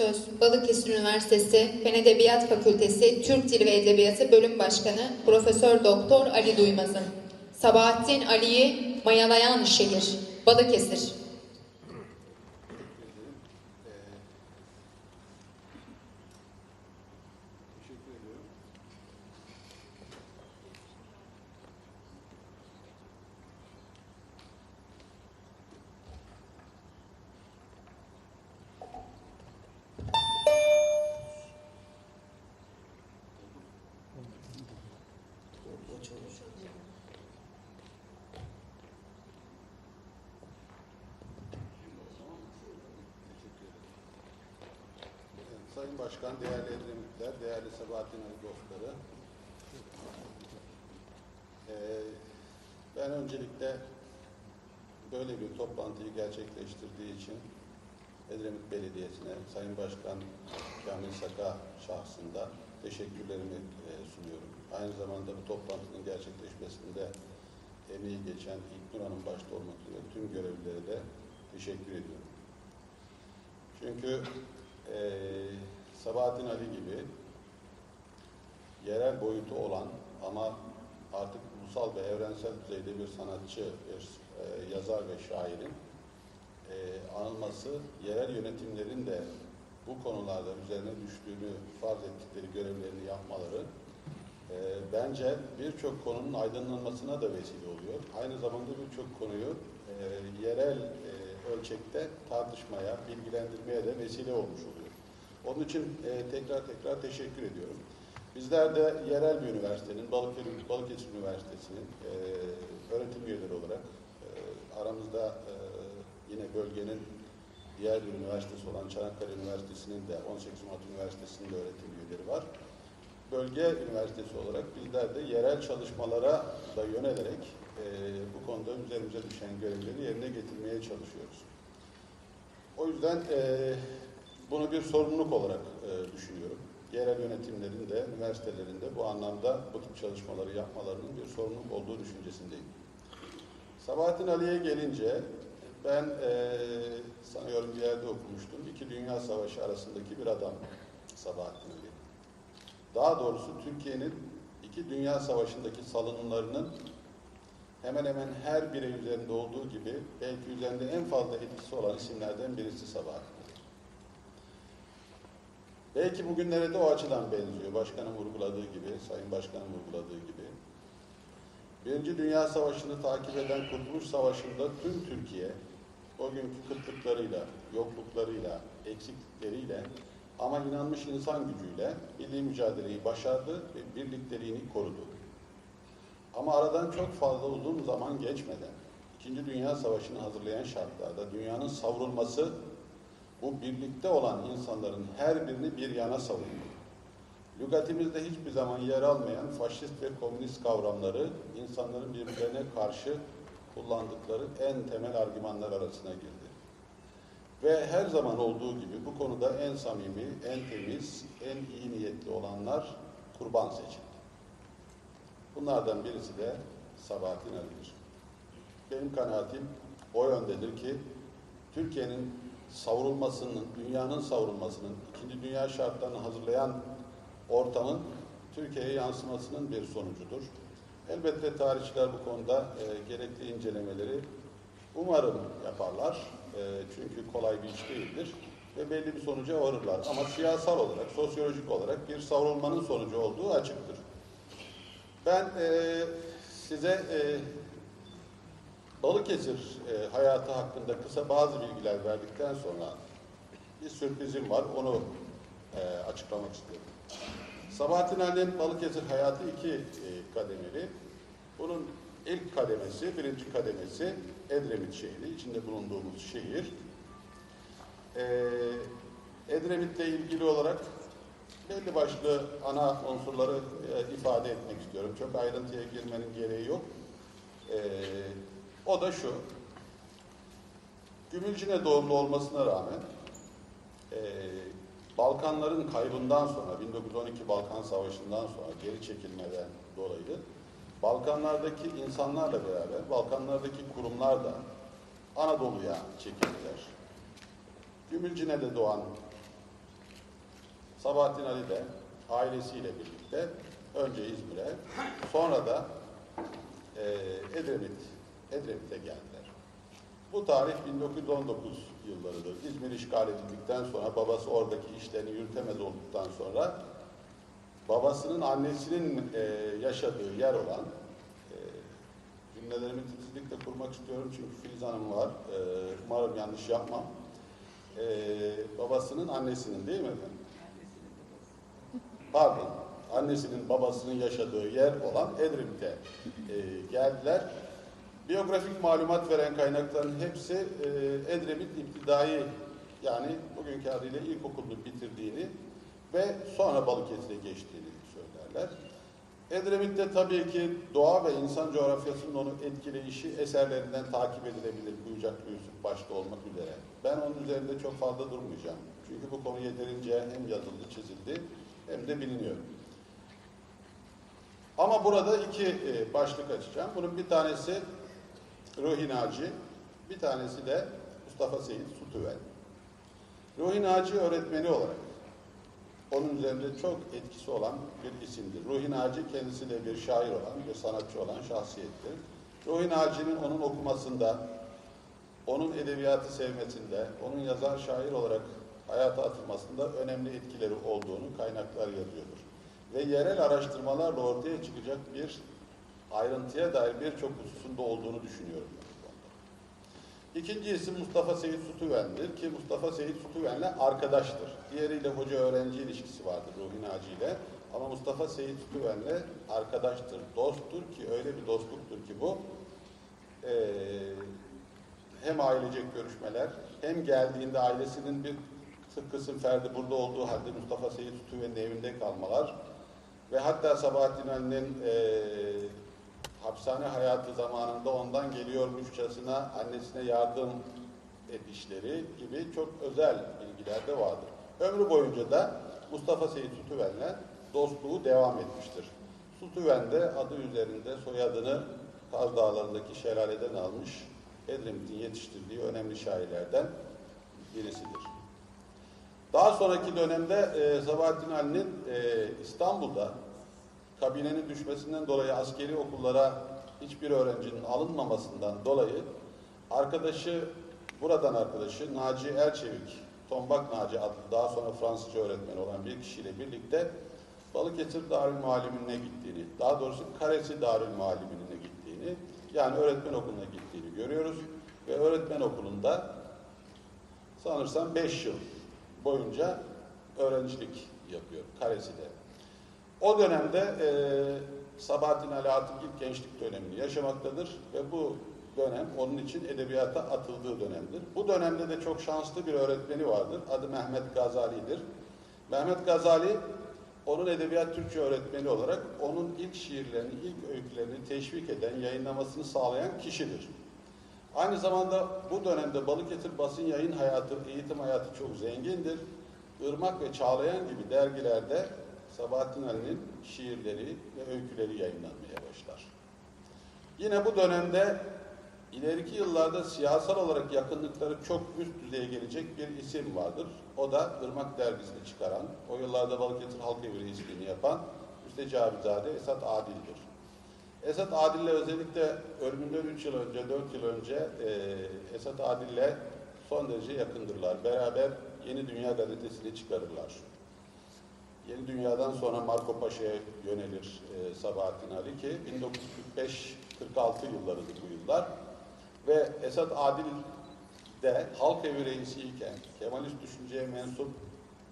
Söz Balıkesir Üniversitesi Fen Edebiyat Fakültesi Türk Dili ve Edebiyatı Bölüm Başkanı Profesör Doktor Ali Duymaz'ın Sabahattin Ali'yi mayalayan şehir Balıkesir. Teşekkür ediyorum. Teşekkür ederim. Evet, Sayın Başkan, değerli Edremitler, değerli Sabahattin Ali dostları. Ee, ben öncelikle böyle bir toplantıyı gerçekleştirdiği için Edremit Belediyesi'ne, Sayın Başkan Kamil Saka şahsında teşekkürlerimi e, sunuyorum. Aynı zamanda bu toplantının gerçekleşmesinde emeği geçen İlknur Hanım başta olmak üzere tüm görevlilere de teşekkür ediyorum. Çünkü eee Sabahattin Ali gibi yerel boyutu olan ama artık ulusal ve evrensel düzeyde bir sanatçı, bir eee, yazar ve şairin eee, anılması, yerel yönetimlerin de bu konularda üzerine düştüğünü farz ettikleri görevlerini yapmaları eee, bence birçok konunun aydınlanmasına da vesile oluyor. Aynı zamanda birçok konuyu eee, yerel eee, ölçekte tartışmaya, bilgilendirmeye de vesile olmuş oluyor. Onun için e, tekrar tekrar teşekkür ediyorum. Bizler de yerel bir üniversitenin, Balıkesir, Balıkesir Üniversitesi'nin e, öğretim üyeleri olarak e, aramızda e, yine bölgenin diğer bir üniversitesi olan Çanakkale Üniversitesi'nin de 18 Mart Üniversitesi'nin de öğretim üyeleri var. Bölge üniversitesi olarak bizler de yerel çalışmalara da yönelerek e, bu konuda üzerimize düşen görevleri yerine getirmeye çalışıyoruz. O yüzden e, bunu bir sorumluluk olarak e, düşünüyorum. Yerel yönetimlerin de, üniversitelerin de bu anlamda bu tip çalışmaları yapmalarının bir sorumluluk olduğu düşüncesindeyim. Sabahattin Ali'ye gelince ben e, sanıyorum bir yerde okumuştum. İki Dünya Savaşı arasındaki bir adam Sabahattin Ali. Daha doğrusu Türkiye'nin iki Dünya Savaşı'ndaki salınımlarının hemen hemen her birey üzerinde olduğu gibi belki üzerinde en fazla etkisi olan isimlerden birisi Sabahattin Ali. Belki bugünlere de o açıdan benziyor. Başkanın vurguladığı gibi, Sayın Başkanın vurguladığı gibi. Birinci Dünya Savaşı'nı takip eden Kurtuluş Savaşı'nda tüm Türkiye o günkü kıtlıklarıyla, yokluklarıyla, eksiklikleriyle ama inanmış insan gücüyle milli mücadeleyi başardı ve birlikteliğini korudu. Ama aradan çok fazla uzun zaman geçmeden İkinci Dünya Savaşı'nı hazırlayan şartlarda dünyanın savrulması bu birlikte olan insanların her birini bir yana savunuyor. Lügatimizde hiçbir zaman yer almayan faşist ve komünist kavramları insanların birbirlerine karşı kullandıkları en temel argümanlar arasına girdi. Ve her zaman olduğu gibi bu konuda en samimi, en temiz, en iyi niyetli olanlar kurban seçildi. Bunlardan birisi de Sabahattin Ali'dir. Benim kanaatim o yöndedir ki Türkiye'nin savrulmasının, dünyanın savrulmasının, ikinci dünya şartlarını hazırlayan ortamın Türkiye'ye yansımasının bir sonucudur. Elbette tarihçiler bu konuda e, gerekli incelemeleri umarım yaparlar. E, çünkü kolay bir iş değildir. Ve belli bir sonuca varırlar. Ama siyasal olarak, sosyolojik olarak bir savrulmanın sonucu olduğu açıktır. Ben e, size e, Balıkesir e, hayatı hakkında kısa bazı bilgiler verdikten sonra bir sürprizim var. Onu e, açıklamak istiyorum. Sabahattin Ali'nin Balıkesir hayatı iki e, kademeli. Bunun ilk kademesi, birinci kademesi Edremit şehri, içinde bulunduğumuz şehir. E, Edremit'le ilgili olarak belli başlı ana unsurları e, ifade etmek istiyorum. Çok ayrıntıya girmenin gereği yok. E, o da şu. Gümülcine doğumlu olmasına rağmen e, Balkanların kaybından sonra 1912 Balkan Savaşı'ndan sonra geri çekilmeden dolayı Balkanlardaki insanlarla beraber Balkanlardaki kurumlar da Anadolu'ya çekildiler. Gümülcine'de doğan Sabahattin Ali de ailesiyle birlikte önce İzmir'e sonra da e, Edremit, Edremit'e geldiler. Bu tarih 1919 yıllarıdır. İzmir işgal edildikten sonra babası oradaki işlerini yürütemez olduktan sonra babasının annesinin e, yaşadığı yer olan e, cümlelerimi titizlikle kurmak istiyorum çünkü Filiz Hanım var. E, umarım yanlış yapmam. E, babasının annesinin değil mi efendim? Pardon. Annesinin babasının yaşadığı yer olan Edremit'e e, geldiler. Biyografik malumat veren kaynakların hepsi e, Edremit İptidai yani bugünkü adıyla ilkokulunu bitirdiğini ve sonra Balıkesir'e geçtiğini söylerler. Edremit'te tabii ki doğa ve insan coğrafyasının onu etkileyişi eserlerinden takip edilebilir. Kuyucaklı Yusuf başta olmak üzere. Ben onun üzerinde çok fazla durmayacağım. Çünkü bu konu yeterince hem yazıldı, çizildi hem de biliniyor. Ama burada iki e, başlık açacağım. Bunun bir tanesi Ruhi Naci, bir tanesi de Mustafa Seyit Sutüvel. Ruhi Naci öğretmeni olarak onun üzerinde çok etkisi olan bir isimdir. Ruhi Naci kendisi de bir şair olan, bir sanatçı olan şahsiyettir. Ruhi Naci'nin onun okumasında, onun edebiyatı sevmesinde, onun yazar şair olarak hayata atılmasında önemli etkileri olduğunu kaynaklar yazıyordur. Ve yerel araştırmalarla ortaya çıkacak bir ayrıntıya dair birçok hususunda olduğunu düşünüyorum. ben. İkinci isim Mustafa Seyit Sutüven'dir ki Mustafa Seyit Sutüven'le arkadaştır. Diğeriyle hoca-öğrenci ilişkisi vardır Ruhi Naci ile. Ama Mustafa Seyit Sutüven'le arkadaştır, dosttur ki öyle bir dostluktur ki bu eee, hem ailecek görüşmeler hem geldiğinde ailesinin bir kısım ferdi burada olduğu halde Mustafa Seyit Sutüven'in evinde kalmalar ve hatta Sabahattin Ali'nin eee hapishane hayatı zamanında ondan geliyormuşçasına annesine yardım edişleri gibi çok özel bilgiler de vardır. Ömrü boyunca da Mustafa Seyit Sutüven'le dostluğu devam etmiştir. Sutüven de adı üzerinde soyadını Kaz Dağları'ndaki şelaleden almış, Edremit'in yetiştirdiği önemli şairlerden birisidir. Daha sonraki dönemde e, Sabahattin Ali'nin e, İstanbul'da kabinenin düşmesinden dolayı askeri okullara hiçbir öğrencinin alınmamasından dolayı arkadaşı, buradan arkadaşı Naci Erçevik, Tombak Naci adlı daha sonra Fransızca öğretmeni olan bir kişiyle birlikte Balıkesir Darül Muallimine gittiğini, daha doğrusu Karesi Darül Muallimine gittiğini, yani öğretmen okuluna gittiğini görüyoruz. Ve öğretmen okulunda sanırsam 5 yıl boyunca öğrencilik yapıyor Karesi'de. O dönemde e, Sabahattin Ali artık ilk gençlik dönemini yaşamaktadır ve bu dönem onun için edebiyata atıldığı dönemdir. Bu dönemde de çok şanslı bir öğretmeni vardır. Adı Mehmet Gazali'dir. Mehmet Gazali onun edebiyat Türkçe öğretmeni olarak onun ilk şiirlerini, ilk öykülerini teşvik eden, yayınlamasını sağlayan kişidir. Aynı zamanda bu dönemde Balıkesir basın yayın hayatı, eğitim hayatı çok zengindir. Irmak ve Çağlayan gibi dergilerde Sabahattin Ali'nin şiirleri ve öyküleri yayınlanmaya başlar. Yine bu dönemde ileriki yıllarda siyasal olarak yakınlıkları çok üst düzeye gelecek bir isim vardır. O da Irmak dergisini çıkaran, o yıllarda Balıkesir Halk Evi reisliğini yapan Müsteci Abizade Esat Adil'dir. Esat Adil'le özellikle ölümünden 3 yıl önce, 4 yıl önce e, Esat Adil'le son derece yakındırlar. Beraber Yeni Dünya gazetesini çıkarırlar. Yeni Dünya'dan sonra Marco Paşa'ya yönelir e, Sabahattin Ali ki 1945-46 yıllarıdır bu yıllar. Ve Esat Adil de halk evi reisi iken, Kemalist düşünceye mensup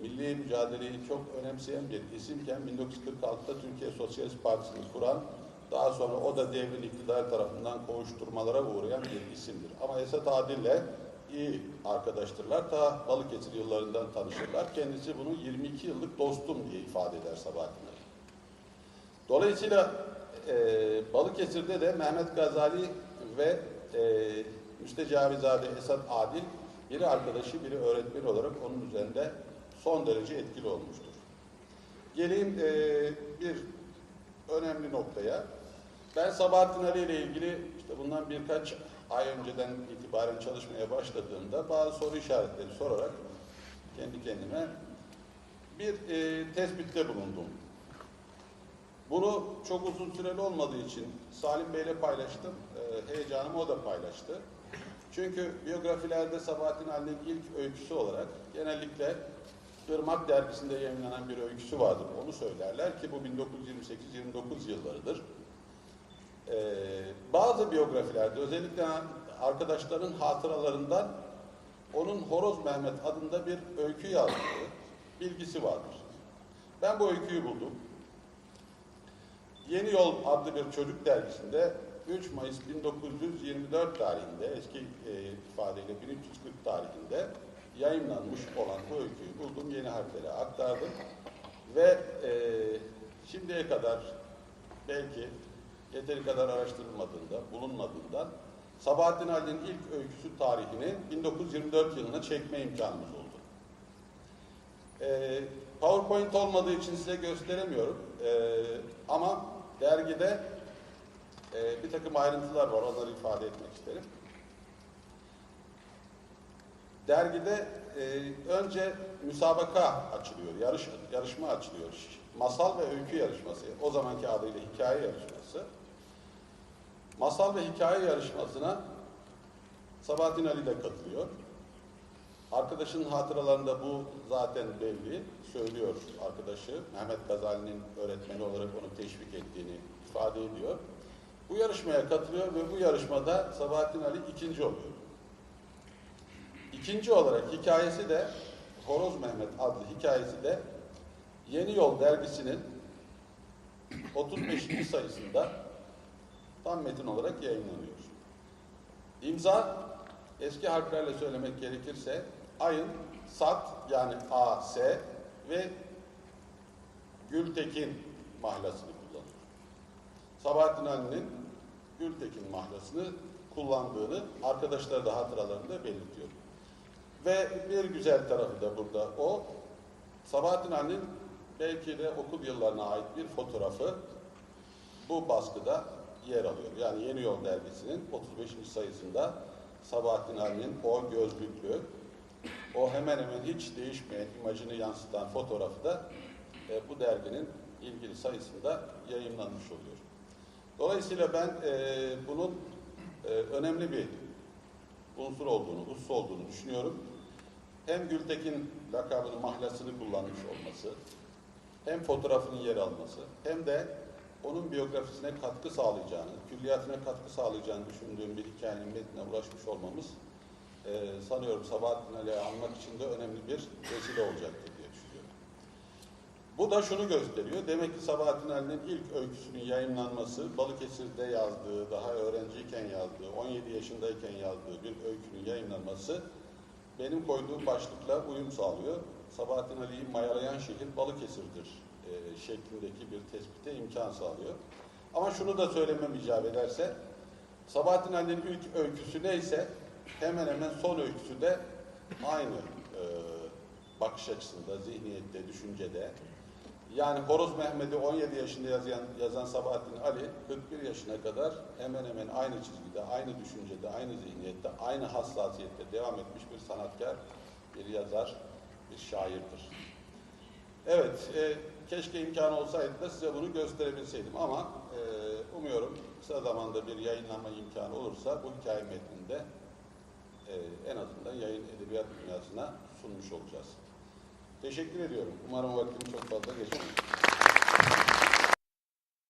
milli mücadeleyi çok önemseyen bir isimken 1946'da Türkiye Sosyalist Partisi'ni kuran, daha sonra o da devrin iktidar tarafından kovuşturmalara uğrayan bir isimdir. Ama Esat Adil'le iyi arkadaştırlar. Ta Balıkesir yıllarından tanışırlar. Kendisi bunu 22 yıllık dostum diye ifade eder Sabahattin Ali. Dolayısıyla e, Balıkesir'de de Mehmet Gazali ve e, Müstecavizade Esat Adil biri arkadaşı, biri öğretmeni olarak onun üzerinde son derece etkili olmuştur. Geleyim e, bir önemli noktaya. Ben Sabahattin Ali ile ilgili işte bundan birkaç ay önceden itibaren çalışmaya başladığımda bazı soru işaretleri sorarak kendi kendime bir e, tespitte bulundum. Bunu çok uzun süreli olmadığı için Salim Bey'le paylaştım. E, heyecanımı o da paylaştı. Çünkü biyografilerde Sabahattin Ali'nin ilk öyküsü olarak genellikle Irmak dergisinde yayınlanan bir öyküsü vardır. Onu söylerler ki bu 1928-29 yıllarıdır. Ee, bazı biyografilerde özellikle arkadaşların hatıralarından onun Horoz Mehmet adında bir öykü yazdığı bilgisi vardır. Ben bu öyküyü buldum. Yeni Yol adlı bir çocuk dergisinde 3 Mayıs 1924 tarihinde eski e, ifadeyle 1340 tarihinde yayınlanmış olan bu öyküyü buldum. Yeni harflere aktardım. Ve e, şimdiye kadar belki yeteri kadar araştırılmadığında, bulunmadığından Sabahattin Ali'nin ilk öyküsü tarihini 1924 yılına çekme imkanımız oldu. Ee, PowerPoint olmadığı için size gösteremiyorum. Ee, ama dergide e, bir takım ayrıntılar var. Onları ifade etmek isterim. Dergide e, önce müsabaka açılıyor, yarış, yarışma açılıyor. Masal ve öykü yarışması, o zamanki adıyla hikaye yarışması. Masal ve hikaye yarışmasına Sabahattin Ali de katılıyor. Arkadaşın hatıralarında bu zaten belli. Söylüyor arkadaşı. Mehmet Gazali'nin öğretmeni olarak onu teşvik ettiğini ifade ediyor. Bu yarışmaya katılıyor ve bu yarışmada Sabahattin Ali ikinci oluyor. İkinci olarak hikayesi de Horoz Mehmet adlı hikayesi de Yeni Yol dergisinin 35. sayısında tam metin olarak yayınlanıyor. İmza eski harflerle söylemek gerekirse ayın sat yani AS ve Gültekin mahlasını kullanıyor. Sabahattin Ali'nin Gültekin mahlasını kullandığını arkadaşlar da hatıralarında belirtiyor. Ve bir güzel tarafı da burada o. Sabahattin Ali'nin belki de okul yıllarına ait bir fotoğrafı bu baskıda yer alıyor. Yani Yeni Yol dergisinin 35. sayısında Sabahattin Ali'nin o gözlüklü, o hemen hemen hiç değişmeyen imajını yansıtan fotoğrafı da e, bu derginin ilgili sayısında yayınlanmış oluyor. Dolayısıyla ben e, bunun e, önemli bir unsur olduğunu, usus olduğunu düşünüyorum. Hem Gültekin lakabını, mahlasını kullanmış olması, hem fotoğrafının yer alması, hem de onun biyografisine katkı sağlayacağını, külliyatına katkı sağlayacağını düşündüğüm bir hikayenin metnine ulaşmış olmamız e, sanıyorum Sabahattin Ali'yi anmak için de önemli bir vesile olacaktır diye düşünüyorum. Bu da şunu gösteriyor. Demek ki Sabahattin Ali'nin ilk öyküsünün yayınlanması, Balıkesir'de yazdığı, daha öğrenciyken yazdığı, 17 yaşındayken yazdığı bir öykünün yayınlanması benim koyduğum başlıkla uyum sağlıyor. Sabahattin Ali'yi mayalayan şehir Balıkesir'dir e, şeklindeki bir tespite imkan sağlıyor. Ama şunu da söylemem icap ederse, Sabahattin Ali'nin ilk öyküsü neyse hemen hemen son öyküsü de aynı e, bakış açısında, zihniyette, düşüncede. Yani Horoz Mehmet'i 17 yaşında yazan, yazan Sabahattin Ali 41 yaşına kadar hemen hemen aynı çizgide, aynı düşüncede, aynı zihniyette, aynı hassasiyette devam etmiş bir sanatkar, bir yazar, bir şairdir. Evet, e, keşke imkanı olsaydı da size bunu gösterebilseydim ama e, umuyorum kısa zamanda bir yayınlanma imkanı olursa bu hikaye metninde e, en azından yayın edebiyat dünyasına sunmuş olacağız. Teşekkür ediyorum. Umarım vaktimi çok fazla geçmez.